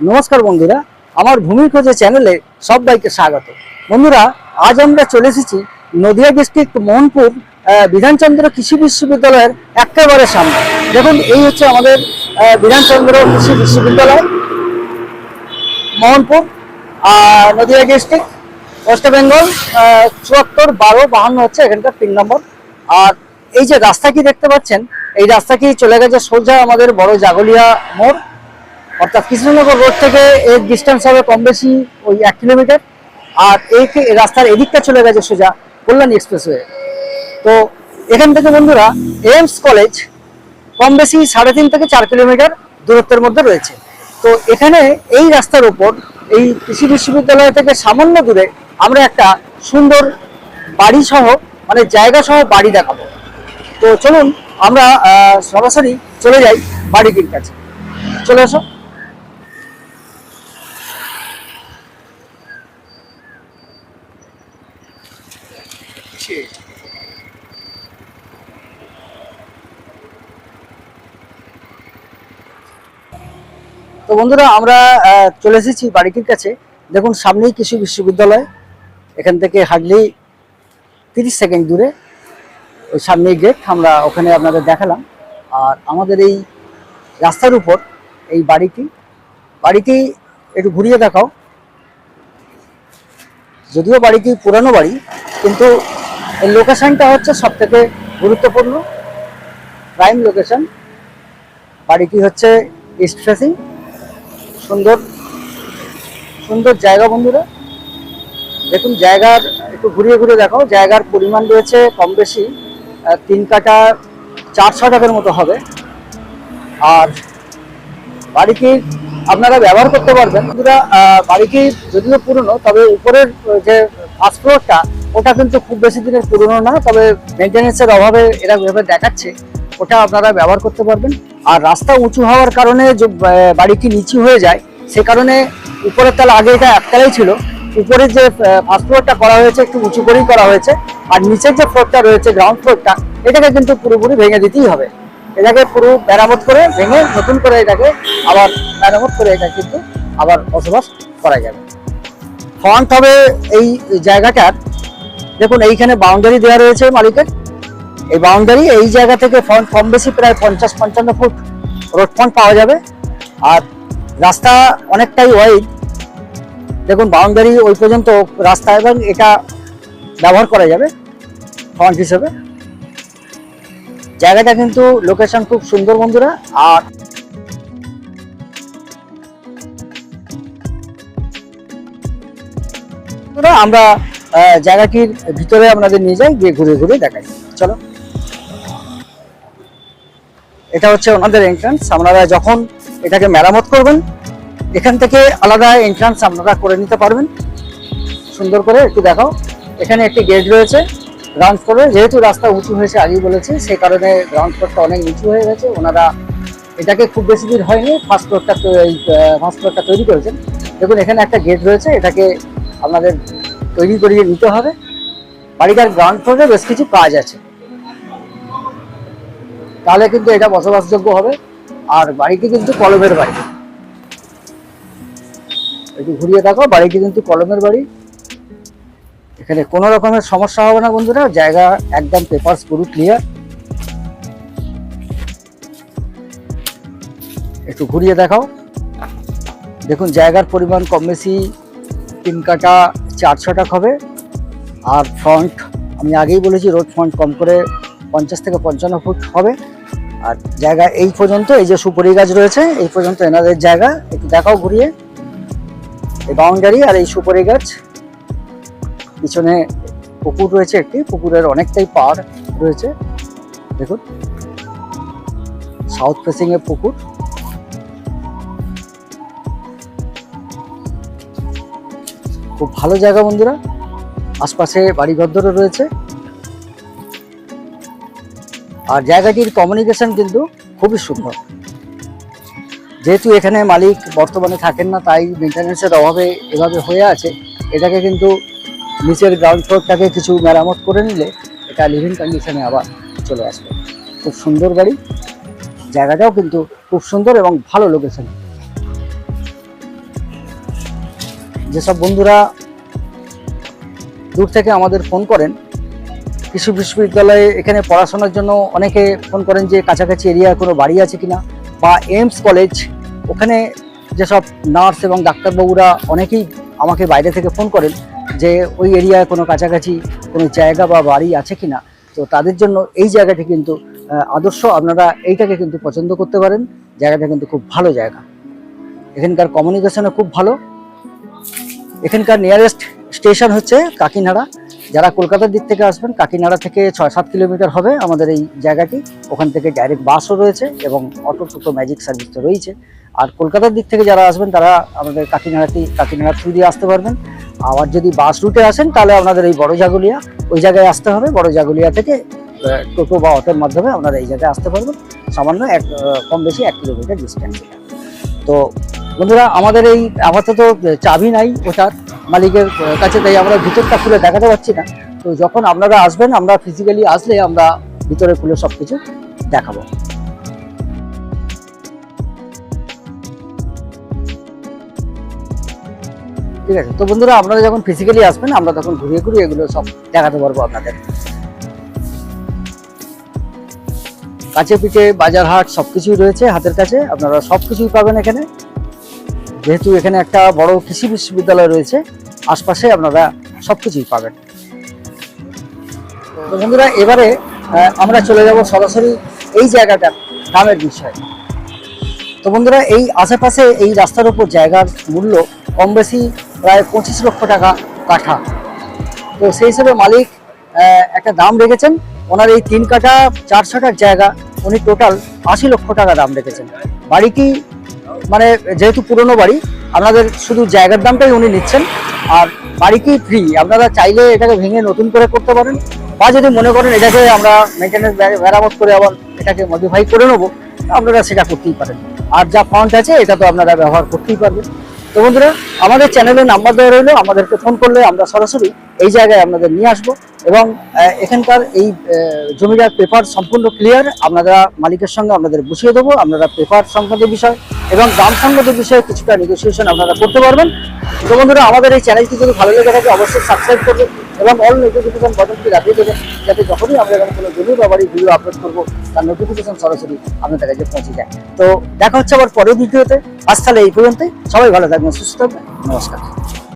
নমস্কার বন্ধুরা, আমার ভূমি খোঁজে চ্যানেলে সবাইকে স্বাগত। বন্ধুরা, আজ আমরা চলে এসেছি নদিয়া ডিস্ট্রিক্ট মোহনপুর বিধানচন্দ্র কৃষি বিশ্ববিদ্যালয়ের একেবারে সামনে। দেখুন, এই হচ্ছে আমাদের বিধানচন্দ্র কৃষি বিশ্ববিদ্যালয়, মোহনপুর, আর নদিয়া ডিস্ট্রিক্ট, ওয়েস্ট বেঙ্গল চুয়াত্তর, বারো, বাহান্ন হচ্ছে এখানকার তিন নম্বর। আর এই যে রাস্তা কি দেখতে পাচ্ছেন? এই রাস্তা কি চলে গেছে সোজা আমাদের বড় জাগলিয়া মোড়? অর্থাৎ কৃষ্ণনগর রোড থেকে এর ডিস্টেন্স হবে কম বেশি ওই এক কিলোমিটার আর এই রাস্তার এদিকটা চলে গেছে সোজা কল্যাণী এক্সপ্রেসওয়ে তো এখান থেকে বন্ধুরা এমস কলেজ কম বেশি সাড়ে তিন থেকে চার কিলোমিটার দূরত্বের মধ্যে রয়েছে। তো এখানে এই রাস্তার উপর এই কৃষি বিশ্ববিদ্যালয় থেকে সামান্য দূরে আমরা একটা সুন্দর বাড়ি সহ মানে জায়গা সহ বাড়ি দেখাবো। তো চলুন আমরা সরাসরি চলে যাই বাড়িটির কাছে। চলে এসো। বন্ধুরা, আমরা চলে এসেছি বাড়িটির কাছে। দেখুন, সামনেই কৃষি বিশ্ববিদ্যালয়। এখান থেকে হার্ডলি তিরিশ সেকেন্ড দূরে ওই সামনেই গেট আমরা ওখানে আপনাদের দেখালাম। আর আমাদের এই রাস্তার উপর এই বাড়িটি বাড়িটি একটু ঘুরিয়ে দেখাও। যদিও বাড়িটি পুরানো বাড়ি, কিন্তু এই লোকেশানটা হচ্ছে সব থেকে গুরুত্বপূর্ণ। প্রাইম লোকেশন বাড়িটি হচ্ছে ইস্ট ফেসিং সুন্দর সুন্দর জায়গা বন্ধুরা। দেখুন, জায়গার, একটু ঘুরিয়ে ঘুরিয়ে দেখাও, জায়গার পরিমাণ রয়েছে কম বেশি তিন কাটা চার ছটাকের মতো হবে। আর বাড়িটি আপনারা ব্যবহার করতে পারবেন। বন্ধুরা বাড়িটি যদিও পুরনো, তবে উপরের যে ফার্স্ট ফ্লোরটা ওটা কিন্তু খুব বেশি দিনের পুরনো না, তবে মেনটেন্যান্সের অভাবে এরা যেভাবে দেখাচ্ছে। ওটা আপনারা ব্যবহার করতে পারবেন। আর রাস্তা উঁচু হওয়ার কারণে যে বাড়িটি নিচু হয়ে যায়, সে কারণে উপরের তালা আগে এটা একতলাই ছিল। উপরে যে ফার্স্ট ফ্লোরটা করা হয়েছে, একটু উঁচু করেই করা হয়েছে। আর নিচের যে ফ্লোরটা রয়েছে গ্রাউন্ড ফ্লোরটা এটাকে কিন্তু পুরোপুরি ভেঙে দিতেই হবে। এটাকে পুরো মেরামত করে ভেঙে নতুন করে এটাকে আবার মেরামত করে এটা কিন্তু আবার বসবাস করা যাবে। ফ্রন্ট হবে এই জায়গাটার। দেখুন, এইখানে বাউন্ডারি দেওয়া রয়েছে মালিকের। এই বাউন্ডারি এই জায়গা থেকে কম বেশি, প্রায় পঞ্চাশ পঞ্চান্ন ফুট রোড ফ্রন্ট পাওয়া যাবে। আর রাস্তা অনেকটাই ওয়াইড দেখুন বাউন্ডারি ওই পর্যন্ত রাস্তা এবং এটা ব্যবহার করা যাবে ফ্রন্ট হিসেবে। জায়গাটা কিন্তু লোকেশন খুব সুন্দর বন্ধুরা, আর আমরা জায়গাটির ভিতরে আপনাদের নিয়ে যাই, গিয়ে ঘুরে ঘুরে দেখাই। চলো। এটা হচ্ছে ওনাদের এন্ট্রান্স আপনারা যখন এটাকে মেরামত করবেন, এখান থেকে আলাদা এন্ট্রান্স আপনারা করে নিতে পারবেন। সুন্দর করে একটু দেখাও। এখানে একটি গেট রয়েছে গ্রাউন্ড ফ্লোরে যেহেতু রাস্তা উঁচু হয়েছে, আগেই বলেছি, সেই কারণে গ্রাউন্ড ফ্লোরটা অনেক নিচু হয়ে গেছে। ওনারা এটাকে খুব বেশি দিন হয়নি ফার্স্ট ফ্লোরটা ফার্স্ট ফ্লোরটা তৈরি করেছেন। দেখুন, এখানে একটা গেট রয়েছে, এটাকে আপনাদের তৈরি করিয়ে নিতে হবে। বাড়িটার গ্রাউন্ড ফ্লোরে বেশ কিছু কাজ আছে। তাহলে কিন্তু এটা বসবাসযোগ্য হবে। আর বাড়িটি কিন্তু কলমের বাড়ি। একটু ঘুরিয়ে দেখো, বাড়িটি কিন্তু কলমের বাড়ি। এখানে কোনো রকমের সমস্যা হবে না বন্ধুরা, জায়গা একদম পেপারস পুরো ক্লিয়ার একটু ঘুরিয়ে দেখাও। দেখুন, জায়গার পরিমাণ কম বেশি, তিন কাটা চার ছটাক হবে। আর ফ্রন্ট আমি আগেই বলেছি রোড ফ্রন্ট কম করে পঞ্চাশ থেকে পঞ্চান্ন ফুট হবে। আর জায়গা এই পর্যন্ত, এই যে সুপারি গাছ রয়েছে, এই পর্যন্ত এনাদের জায়গা। একটু দেখাও ঘুরিয়ে। এই বাউন্ডারি আর এই সুপারি গাছ। পিছনে পুকুর রয়েছে একটি। পুকুরের অনেকটাই পাড় রয়েছে। দেখুন। সাউথ ফেসিং এর পুকুর। খুব ভালো জায়গা বন্ধুরা। আশপাশে বাড়িঘরদরও রয়েছে। আর জায়গাটির কমিউনিকেশন কিন্তু খুবই সুন্দর। যেহেতু এখানে মালিক বর্তমানে থাকেন না, তাই মেনটেন্যান্সের অভাবে এভাবে হয়ে আছে। এটাকে কিন্তু নিচের গ্রাউন্ড ফ্লোরটাকে কিছু মেরামত করে নিলে এটা লিভিং কন্ডিশনে আবার চলে আসবে। খুব সুন্দর বাড়ি জায়গাটাও কিন্তু খুব সুন্দর এবং ভালো লোকেশন যেসব বন্ধুরা দূর থেকে আমাদের ফোন করেন কৃষি বিশ্ববিদ্যালয়ে এখানে পড়াশোনার জন্য অনেকে ফোন করেন যে কাছাকাছি এরিয়ায় কোনো বাড়ি আছে কিনা বা এইমস কলেজ, ওখানে যেসব নার্স এবং ডাক্তারবাবুরা অনেকেই আমাকে বাইরে থেকে ফোন করেন যে ওই এরিয়ায় কোনো কাছাকাছি কোনো জায়গা বা বাড়ি আছে কিনা। তো তাদের জন্য এই জায়গাটি কিন্তু আদর্শ। আপনারা এইটাকে কিন্তু পছন্দ করতে পারেন। জায়গাটা কিন্তু খুব ভালো জায়গা। এখানকার কমিউনিকেশনও খুব ভালো। এখানকার নিয়ারেস্ট স্টেশন হচ্ছে কাকিনাড়া। যারা কলকাতার দিক থেকে আসবেন, কাকিনাড়া থেকে ছয় সাত কিলোমিটার হবে আমাদের এই জায়গাটি। ওখান থেকে ডাইরেক্ট বাসও রয়েছে এবং অটো টোটো ম্যাজিক সার্ভিস তো রয়েছে। আর কলকাতার দিক থেকে যারা আসবেন, তারা আমাদের কাকিনাড়াটি কাকিনাড়া থ্রু দিয়ে আসতে পারবেন। আবার যদি বাস রুটে আসেন, তাহলে আপনাদের এই বড় জাগুলিয়া, ওই জায়গায় আসতে হবে। বড় জাগুলিয়া থেকে টোটো বা অটোর মাধ্যমে আপনারা এই জায়গায় আসতে পারবেন। সামান্য এক কম বেশি এক কিলোমিটার ডিস্টেন্স তো বন্ধুরা, আমাদের এই আপাতত চাবি নাই ওটার। মালিকের কাছে, তাই আমরা ভিতরটা খুলে দেখাতে পারছি না। তো যখন আপনারা আসবেন, আমরা ফিজিক্যালি আসলে আমরা ভিতরে খুলে সব কিছু দেখাবো। ঠিক আছে, তো বন্ধুরা, আপনারা যখন ফিজিক্যালি আসবেন, আমরা তখন ঘুরিয়ে ঘুরিয়ে এগুলো সব দেখাতে পারব আপনাদের। কাছে পিঠে, বাজার হাট, সবকিছুই রয়েছে হাতের কাছে, আপনারা সবকিছুই পাবেন এখানে। যেহেতু এখানে একটা বড় কৃষি বিশ্ববিদ্যালয় রয়েছে, আশপাশে আপনারা সবকিছুই পাবেন। তো বন্ধুরা, এবারে আমরা চলে যাব সরাসরি এই জায়গাটার দামের বিষয়। তো বন্ধুরা, এই আশেপাশে এই রাস্তার উপর জায়গার মূল্য কম বেশি প্রায় পঁচিশ লক্ষ টাকা কাঠা। তো সেই হিসেবে মালিক একটা দাম রেখেছেন। ওনার এই তিন কাঠা, চার ছটার জায়গা, উনি টোটাল আশি লক্ষ টাকা দাম রেখেছেন। বাড়িটি মানে যেহেতু পুরনো বাড়ি, আপনাদের শুধু জায়গার দামটাই উনি নিচ্ছেন, আর বাড়ি কি ফ্রি আপনারা চাইলে এটাকে ভেঙে নতুন করে করতে পারেন, বা যদি মনে করেন এটাকে আমরা মেনটেন্যান্স মেরামত করে আবার এটাকে মডিফাই করে নেব, আপনারা সেটা করতেই পারেন। আর যা ফান্ড আছে, এটা তো আপনারা ব্যবহার করতেই পারবেন। তো বন্ধুরা, আমাদের চ্যানেলে নাম্বার দেওয়া রইল, আমাদেরকে ফোন করলে আমরা সরাসরি এই জায়গায় আপনাদের নিয়ে আসব এবং এখানকার এই জমিটার পেপার সম্পূর্ণ ক্লিয়ার আপনারা মালিকের সঙ্গে আপনাদের বুঝিয়ে দেবো, আপনারা পেপার সংক্রান্ত বিষয় এবং দাম সংক্রান্ত বিষয়ে কিছুটা নেগোসিয়েশন আপনারা করতে পারবেন। তো বন্ধুরা, আমাদের এই চ্যানেলটি যদি ভালো লেগে থাকে, অবশ্যই সাবস্ক্রাইব করবেন। এবং অল নোটিফিকেশন বাটনটি রাখিয়ে দেবেন, যাতে যখনই আমরা এখানে কোনো জমি বা বাড়ি ভিডিও আপলোড করব, তার নোটিফিকেশন সরাসরি আপনাদের কাছে পৌঁছে যায়। তো দেখা হচ্ছে আবার পরের ভিডিওতে। আজ তাহলে এই পর্যন্তই। সবাই ভালো থাকবেন, সুস্থ থাকবেন। নমস্কার।